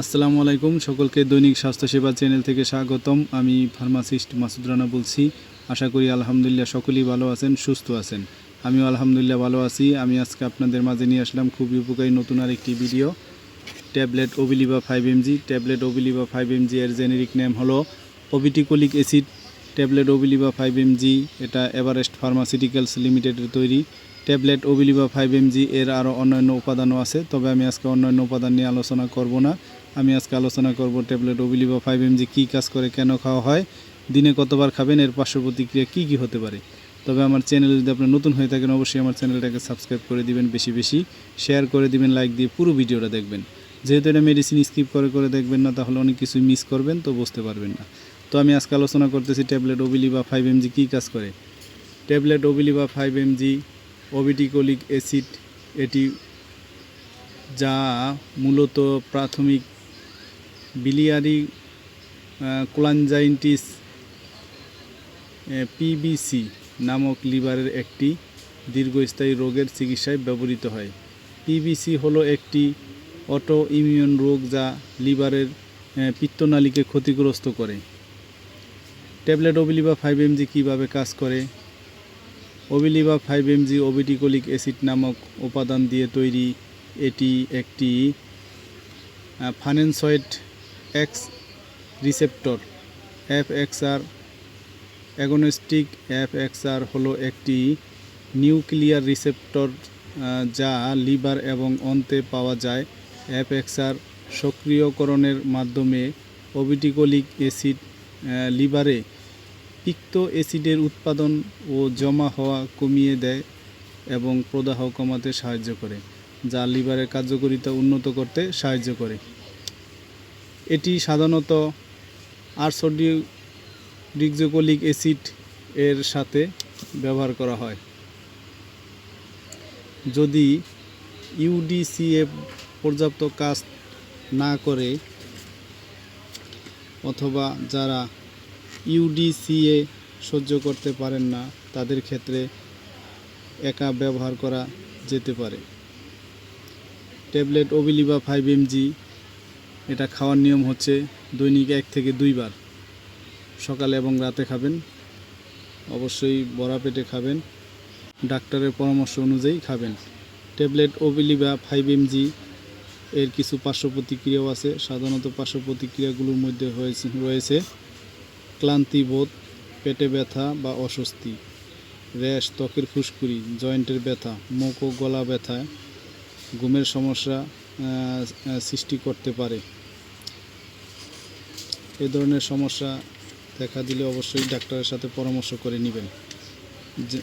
আসসালামু আলাইকুম, সকলকে দৈনিক স্বাস্থ্যসেবা চ্যানেল থেকে স্বাগতম। আমি ফার্মাসিস্ট মাসুদ রানা বলছি। আশা করি আলহামদুলিল্লাহ সকলেই ভালো আছেন, সুস্থ আছেন। আমিও আলহামদুলিল্লাহ ভালো আছি। আমি আজকে আপনাদের মাঝে নিয়ে আসলাম খুবই উপকারী নতুন আর একটি video. Tablet Obiliba five MG. Tablet Obiliba five MG এর জেনেরিক নেম হলো obeticholic acid. Tablet Obiliba five MG এটা এভারেস্ট ফার্মাসিউটিক্যালস লিমিটেডের তৈরি। ট্যাবলেট ওবিলিবা ফাইভ এমজি এর আরও অন্যান্য উপাদানও আছে, তবে আমি আজকে অন্যান্য উপাদান নিয়ে আলোচনা করব না। আমি আজকে আলোচনা করব ট্যাবলেট ওবিলিবা ফাইভ এমজি কী কাজ করে, কেন খাওয়া হয়, দিনে কতবার খাবেন, এর পার্শ্ব প্রতিক্রিয়া কী কী হতে পারে। তবে আমার চ্যানেল যদি আপনি নতুন হয়ে থাকেন, অবশ্যই আমার চ্যানেলটাকে সাবস্ক্রাইব করে দিবেন বেশি বেশি, শেয়ার করে দিবেন, লাইক দিয়ে পুরো ভিডিওটা দেখবেন। যেহেতু এটা মেডিসিন স্কিপ করে করে দেখবেন না, তাহলে অনেক কিছুই মিস করবেন, তো বুঝতে পারবেন না। তো আমি আজকে আলোচনা করতেছি ট্যাবলেট ওবিলিবা ফাইভ এমজি কী কাজ করে। Tablet Obiliba five MG obeticholic acid, এটি যা মূলত প্রাথমিক বিলিয়ারি কোলানজাইন্টিস পিবিসি নামক লিভারের একটি দীর্ঘস্থায়ী রোগের চিকিৎসায় ব্যবহৃত হয়। পিবিসি হলো একটি অটো ইমিউন রোগ যা লিভারের পিত্তনালীকে ক্ষতিগ্রস্ত করে। ট্যাবলেট ওবিলিবা ফাইভ এমজি কীভাবে কাজ করে? Obiliba five MG obeticholic acid নামক উপাদান দিয়ে তৈরি এটি একটি farnesoid X receptor. F XR agonistic F হলো একটি নিউক্লিয়ার রিসেপ্টর যা লিভার এবং অন্তে পাওয়া যায়। এফ সক্রিয়করণের মাধ্যমে ওবিটিকোলিক অ্যাসিড লিভারে পিক্ত অ্যাসিডের উৎপাদন ও জমা হওয়া কমিয়ে দেয় এবং প্রদাহ কমাতে সাহায্য করে, যা লিভারের কার্যকারিতা উন্নত করতে সাহায্য করে। এটি সাধারণত আরসোডি ডিক্সোকোলিক অ্যাসিড এর সাথে ব্যবহার করা হয়। যদি ইউডিসিএ পর্যাপ্ত কাজ না করে, অথবা যারা ইউডিসিএ সহ্য করতে পারেন না, তাদের ক্ষেত্রে একা ব্যবহার করা যেতে পারে। ট্যাবলেট ওবিলিবা ফাইভ এমজি এটা খাওয়ার নিয়ম হচ্ছে দৈনিক এক থেকে দুইবার। সকালে এবং রাতে খাবেন। অবশ্যই বড়া পেটে খাবেন। ডাক্তারের পরামর্শ অনুযায়ী খাবেন। ট্যাবলেট ওবিলিবা ফাইভ এমজি এর কিছু পার্শ্ব প্রতিক্রিয়াও আছে। সাধারণত পার্শ্ব প্রতিক্রিয়াগুলোর মধ্যে হয়েছে, রয়েছে ক্লান্তি বোধ, পেটে ব্যথা বা অস্বস্তি, র্যাশ, ত্বকের ফুসকুড়ি, জয়েন্টের ব্যথা, মুখ ও গলা ব্যথা, ঘুমের সমস্যা সৃষ্টি করতে পারে। এ ধরনের সমস্যা দেখা দিলে অবশ্যই ডাক্তারের সাথে পরামর্শ করে নেবেন। যে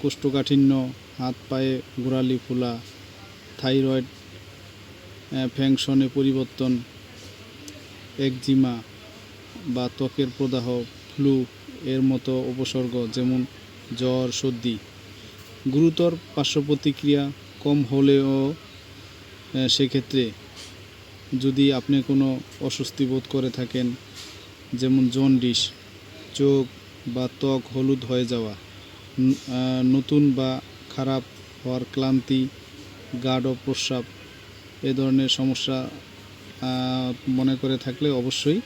কোষ্ঠকাঠিন্য, হাত পায়ে গোড়ালি ফোলা, থাইরয়েড ফ্যাংশনে পরিবর্তন, একজিমা বা ত্বকের প্রদাহ, ফ্লু এর মতো উপসর্গ যেমন জ্বর, সর্দি। গুরুতর পার্শ্ব প্রতিক্রিয়া কম হলেও সেক্ষেত্রে যদি আপনি কোনো অস্বস্তি বোধ করে থাকেন, যেমন জন্ডিস, চোখ বা ত্বক হলুদ হয়ে যাওয়া নতুন বা খারাপ হওয়ার ক্লান্তি, গাঢ় প্রস্রাব, এ ধরনের সমস্যা মনে করে থাকলে অবশ্যই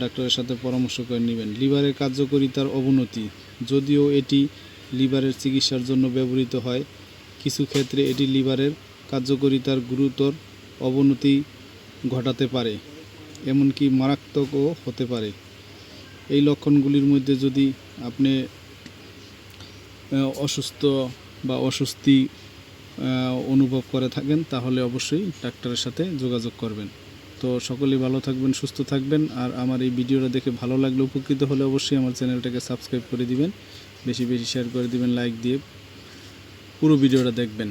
ডাক্তারের সাথে পরামর্শ করে নেবেন। লিভারের কার্যকারিতার অবনতি, যদিও এটি লিভারের চিকিৎসার জন্য ব্যবহৃত হয়, কিছু ক্ষেত্রে এটি লিভারের কার্যকারিতার গুরুতর অবনতি ঘটাতে পারে, এমনকি মারাত্মকও হতে পারে। এই লক্ষণগুলির মধ্যে যদি আপনি অসুস্থ বা অস্বস্তি অনুভব করে থাকেন, তাহলে অবশ্যই ডাক্তারের সাথে যোগাযোগ করবেন। তো সকলেই ভালো থাকবেন, সুস্থ থাকবেন, আর আমার এই ভিডিওটা দেখে ভালো লাগলে, উপকৃত হলে অবশ্যই আমার চ্যানেলটাকে সাবস্ক্রাইব করে দিবেন, বেশি বেশি শেয়ার করে দিবেন লাইক দিয়ে পুরো ভিডিওটা দেখবেন।